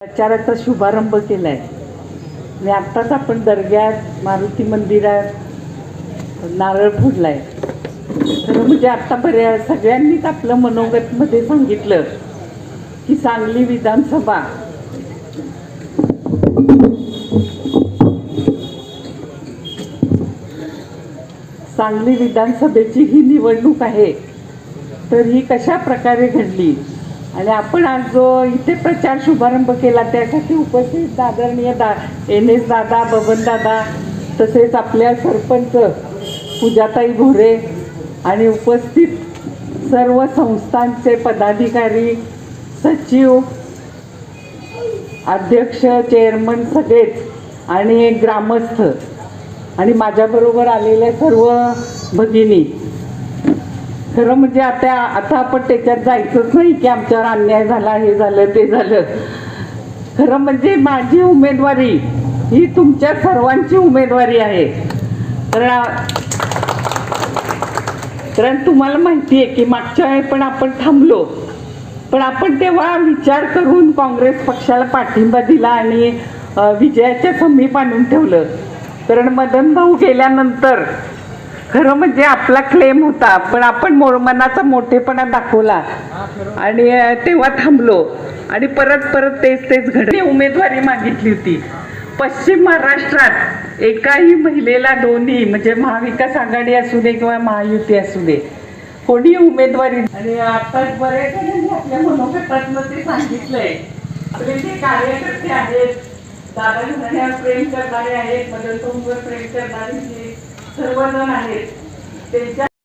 प्रचाराचा शुभारंभ केला आहे मी आत्ताच आपण दर्ग्यात मारुती मंदिरात नारळ फुडला आहे तर म्हणजे आत्ता बऱ्या सगळ्यांनीच आपलं मनोगतमध्ये सांगितलं की सांगली विधानसभा. सांगली विधानसभेची ही निवडणूक आहे तर ही कशा प्रकारे घडली? आणि आपण आज जो इथे प्रचार शुभारंभ केला त्यासाठी उपस्थित आदरणीय दा एन एस दादा बबन दादा तसेच आपल्या सरपंच पूजाताई भोरे आणि उपस्थित सर्व संस्थांचे पदाधिकारी सचिव अध्यक्ष चेअरमन सगळेच आणि ग्रामस्थ आणि माझ्याबरोबर आलेल्या सर्व भगिनी खरं म्हणजे आता आता आपण त्याच्यात जायचंच नाही की आमच्यावर अन्याय झाला हे झालं ते झालं. खरं म्हणजे माझी उमेदवारी ही तुमच्या सर्वांची उमेदवारी आहे. कारण कारण तुम्हाला माहिती आहे की मागच्या वेळी पण आपण थांबलो. पण आपण तेव्हा विचार करून काँग्रेस पक्षाला पाठिंबा दिला आणि विजयाच्या समीप आणून ठेवलं. कारण मदन भाऊ गेल्यानंतर खरं म्हणजे आपला क्लेम होता पण आपण मो मनाचा मोठेपणा दाखवला. आणि तेव्हा थांबलो. आणि परत परत तेच तेच घडले. उमेदवारी मागितली होती. पश्चिम महाराष्ट्रात एकाही महिलेला दोन्ही म्हणजे महाविकास आघाडी असू दे किंवा महायुती असू दे कोणी उमेदवारी आणि आता बरेच जणांनी आपल्या ते सांगितलंय. आपले जे कार्यकर्ते आहेत दादा प्रेम करणारे आहेत मदन प्रेम करणारे जे सर्वजण आहेत त्यांच्या